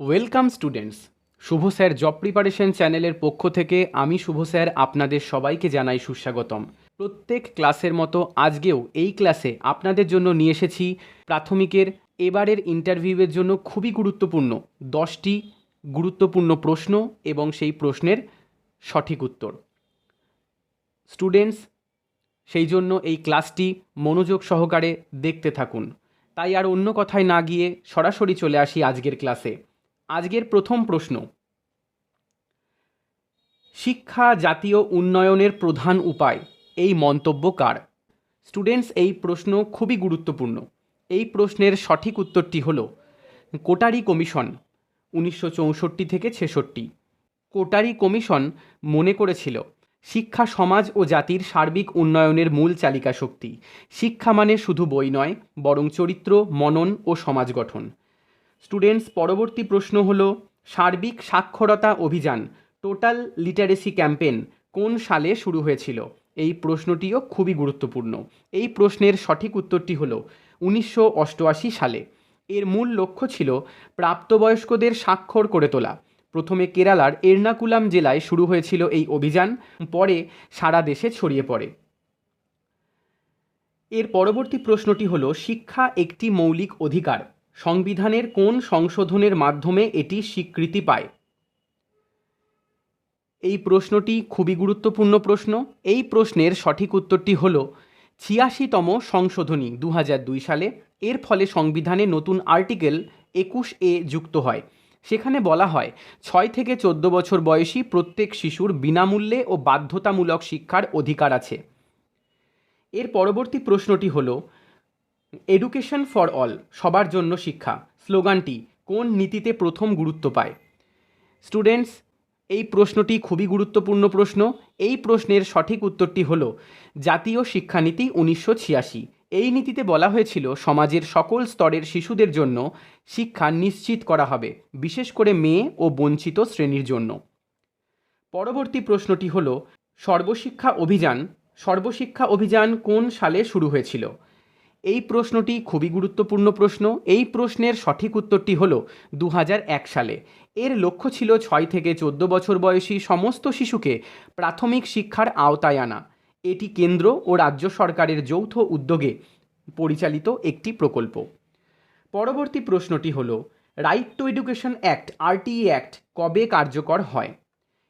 Welcome students Shubho sir job preparation চ্যানেলের পক্ষ থেকে আমি শুভ স্যার আপনাদের সবাইকে জানাই সুস্বাগতম। প্রত্যেক ক্লাসের মতো আজকেও এই ক্লাসে আপনাদের জন্য নিয়ে এসেছি প্রাথমিকের, এবারের ইন্টারভিউয়ের জন্য খুবই গুরুত্বপূর্ণ দশটি গুরুত্বপূর্ণ প্রশ্ন এবং সেই প্রশ্নের সঠিক উত্তর। স্টুডেন্টস সেই জন্য এই ক্লাসটি মনোযোগ সহকারে দেখতে থাকুন। তাই আর অন্য কথায় না গিয়ে সরাসরি চলে আসি আজকের ক্লাসে আজকের প্রথম প্রশ্ন। শিক্ষা জাতীয় উন্নয়নের প্রধান উপায়, এই মন্তব্য কার? স্টুডেন্টস এই প্রশ্ন খুবই গুরুত্বপূর্ণ। এই প্রশ্নের সঠিক উত্তরটি হল কোটারি কমিশন, উনিশশো চৌষট্টি থেকে ছেষট্টি। কোটারি কমিশন মনে করেছিল, শিক্ষা সমাজ ও জাতির সার্বিক উন্নয়নের মূল চালিকা শক্তি শিক্ষা মানে শুধু বই নয়, বরং চরিত্র, মনন ও সমাজ গঠন। স্টুডেন্টস, পরবর্তী প্রশ্ন হল, সার্বিক সাক্ষরতা অভিযান, টোটাল লিটারেসি ক্যাম্পেন কোন সালে শুরু হয়েছিল? এই প্রশ্নটিও খুবই গুরুত্বপূর্ণ। এই প্রশ্নের সঠিক উত্তরটি হল, উনিশশো অষ্টআশি সালে। এর মূল লক্ষ্য ছিল প্রাপ্তবয়স্কদের স্বাক্ষর করে তোলা। প্রথমে কেরালার এর্নাকুলাম জেলায় শুরু হয়েছিল এই অভিযান, পরে সারা দেশে ছড়িয়ে পড়ে। এর পরবর্তী প্রশ্নটি হল, শিক্ষা একটি মৌলিক অধিকার। সংবিধানের কোন সংশোধনের মাধ্যমে এটি স্বীকৃতি পায়? এই প্রশ্নটি খুবই গুরুত্বপূর্ণ প্রশ্ন। এই প্রশ্নের সঠিক উত্তরটি হল, ছিয়াশিতম সংশোধনী দু দুই সালে। এর ফলে সংবিধানে নতুন আর্টিকেল একুশ এ যুক্ত হয়। সেখানে বলা হয়, ছয় থেকে চোদ্দ বছর বয়সী প্রত্যেক শিশুর বিনামূল্যে ও বাধ্যতামূলক শিক্ষার অধিকার আছে। এর পরবর্তী প্রশ্নটি হল এডুকেশন ফর অল সবার জন্য শিক্ষা। স্লোগানটি, কোন নীতিতে প্রথম গুরুত্ব পায়? স্টুডেন্টস এই প্রশ্নটি খুবই গুরুত্বপূর্ণ প্রশ্ন। এই প্রশ্নের সঠিক উত্তরটি হল, জাতীয় শিক্ষানীতি উনিশশো ছিয়াশি। এই নীতিতে বলা হয়েছিল, সমাজের সকল স্তরের শিশুদের জন্য শিক্ষা নিশ্চিত করা হবে, বিশেষ করে মেয়ে ও বঞ্চিত শ্রেণির জন্য। পরবর্তী প্রশ্নটি হল, সর্বশিক্ষা অভিযান সর্বশিক্ষা অভিযান কোন সালে শুরু হয়েছিল? এই প্রশ্নটি খুবই গুরুত্বপূর্ণ প্রশ্ন। এই প্রশ্নের সঠিক উত্তরটি হল দু হাজার এক সালে। এর লক্ষ্য ছিল ছয় থেকে চোদ্দ বছর বয়সী সমস্ত শিশুকে প্রাথমিক শিক্ষার আওতায় আনা। এটি কেন্দ্র ও রাজ্য সরকারের যৌথ উদ্যোগে পরিচালিত একটি প্রকল্প। পরবর্তী প্রশ্নটি হল, right to education act, RTE act কবে কার্যকর হয়?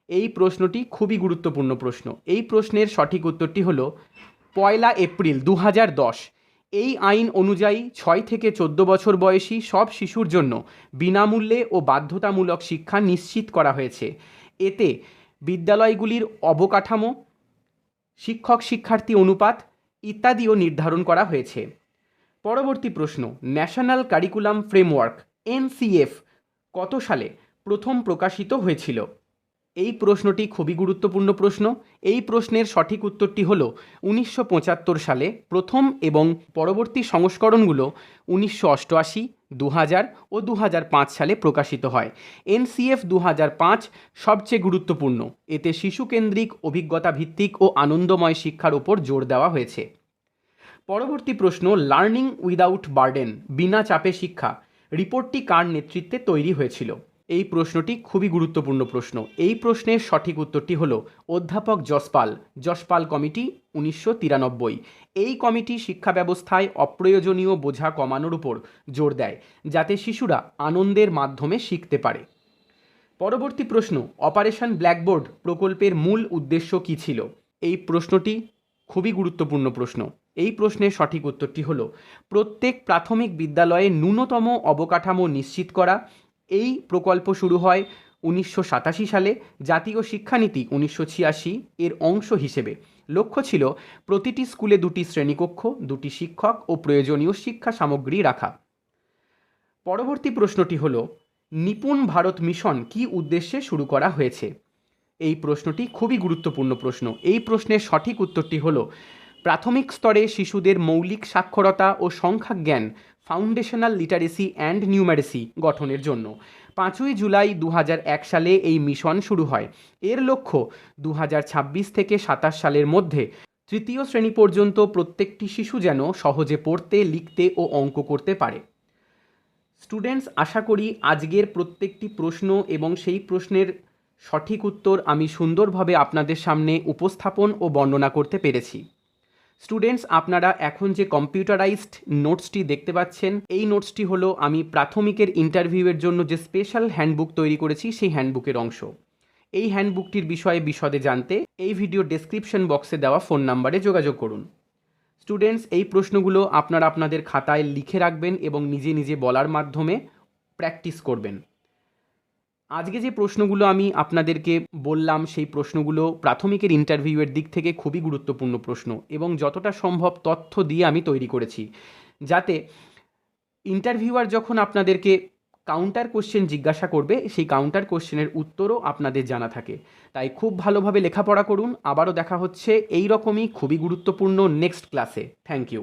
এই প্রশ্নটি খুবই গুরুত্বপূর্ণ প্রশ্ন। এই প্রশ্নের সঠিক উত্তরটি হল পয়লা এপ্রিল দু এই আইন অনুযায়ী ছয় থেকে চোদ্দ বছর বয়সী সব শিশুর জন্য বিনামূল্যে ও বাধ্যতামূলক শিক্ষা নিশ্চিত করা হয়েছে। এতে বিদ্যালয়গুলির অবকাঠামো, শিক্ষক শিক্ষার্থী অনুপাত ইত্যাদিও নির্ধারণ করা হয়েছে। পরবর্তী প্রশ্ন, ন্যাশনাল কারিকুলাম ফ্রেমওয়ার্ক, এনসিএফ, কত সালে প্রথম প্রকাশিত হয়েছিল? এই প্রশ্নটি খুবই গুরুত্বপূর্ণ প্রশ্ন। এই প্রশ্নের সঠিক উত্তরটি হল উনিশশো পঁচাত্তর সালে প্রথম এবং পরবর্তী সংস্করণগুলো উনিশশো অষ্টআশি দু ও দু হাজার পাঁচ সালে প্রকাশিত হয়। এনসিএফ দু সবচেয়ে গুরুত্বপূর্ণ। এতে শিশুকেন্দ্রিক অভিজ্ঞতা ভিত্তিক ও আনন্দময় শিক্ষার উপর জোর দেওয়া হয়েছে। পরবর্তী প্রশ্ন লার্নিং উইদাউট বার্ডেন বিনা চাপে শিক্ষা। রিপোর্টটি কার নেতৃত্বে তৈরি হয়েছিল? এই প্রশ্নটি খুবই গুরুত্বপূর্ণ প্রশ্ন। এই প্রশ্নের সঠিক উত্তরটি হল অধ্যাপক যশপাল। যশপাল কমিটি উনিশশো তিরানব্বই। এই কমিটি শিক্ষা ব্যবস্থায় অপ্রয়োজনীয় বোঝা কমানোর উপর জোর দেয়, যাতে শিশুরা আনন্দের মাধ্যমে শিখতে পারে। পরবর্তী প্রশ্ন, অপারেশন ব্ল্যাকবোর্ড প্রকল্পের মূল উদ্দেশ্য কী ছিল? এই প্রশ্নটি খুবই গুরুত্বপূর্ণ প্রশ্ন। এই প্রশ্নের সঠিক উত্তরটি হল, প্রত্যেক প্রাথমিক বিদ্যালয়ে ন্যূনতম অবকাঠামো নিশ্চিত করা এই প্রকল্প শুরু হয় উনিশশো সাতাশি সালে। জাতীয় শিক্ষানীতি উনিশশো ছিয়াশি এর অংশ হিসেবে। লক্ষ্য ছিল প্রতিটি স্কুলে দুটি শ্রেণীকক্ষ, দুটি শিক্ষক ও প্রয়োজনীয় শিক্ষা সামগ্রী রাখা। পরবর্তী প্রশ্নটি হল, নিপুণ ভারত মিশন কি উদ্দেশ্যে শুরু করা হয়েছে? এই প্রশ্নটি খুবই গুরুত্বপূর্ণ প্রশ্ন। এই প্রশ্নের সঠিক উত্তরটি হল, প্রাথমিক স্তরে শিশুদের মৌলিক সাক্ষরতা ও সংখ্যা জ্ঞান ফাউন্ডেশনাল লিটারেসি অ্যান্ড নিউমারেসি গঠনের জন্য। পাঁচই জুলাই দু সালে এই মিশন শুরু হয়। এর লক্ষ্য দু হাজার ছাব্বিশ থেকে সাতাশ সালের মধ্যে তৃতীয় শ্রেণি পর্যন্ত প্রত্যেকটি শিশু যেন সহজে পড়তে, লিখতে ও অঙ্ক করতে পারে। স্টুডেন্টস, আশা করি আজকের প্রত্যেকটি প্রশ্ন এবং সেই প্রশ্নের সঠিক উত্তর আমি সুন্দরভাবে আপনাদের সামনে উপস্থাপন ও বর্ণনা করতে পেরেছি। স্টুডেন্টস আপনারা এখন যে কম্পিউটারাইজড নোটসটি দেখতে পাচ্ছেন, এই নোটসটি হলো আমি প্রাথমিকের ইন্টারভিউয়ের জন্য যে স্পেশাল হ্যান্ডবুক তৈরি করেছি, সেই হ্যান্ডবুকের অংশ। এই হ্যান্ডবুকটির বিষয়ে বিশদে জানতে এই ভিডিও ডেসক্রিপশন বক্সে দেওয়া ফোন নাম্বারে যোগাযোগ করুন। স্টুডেন্টস এই প্রশ্নগুলো আপনারা আপনাদের খাতায় লিখে রাখবেন এবং নিজে নিজে বলার মাধ্যমে প্র্যাকটিস করবেন। আজকে যে প্রশ্নগুলো আমি আপনাদেরকে বললাম, সেই প্রশ্নগুলো প্রাথমিকের ইন্টারভিউয়ের দিক থেকে খুবই গুরুত্বপূর্ণ প্রশ্ন এবং যতটা সম্ভব তথ্য দিয়ে আমি তৈরি করেছি। যাতে ইন্টারভিউয়ার যখন আপনাদেরকে কাউন্টার কোশ্চেন জিজ্ঞাসা করবে, সেই কাউন্টার কোশ্চেনের উত্তরও আপনাদের জানা থাকে। তাই খুব ভালোভাবে লেখাপড়া করুন। আবারও দেখা হচ্ছে এই রকমই খুবই গুরুত্বপূর্ণ নেক্সট ক্লাসে থ্যাংক ইউ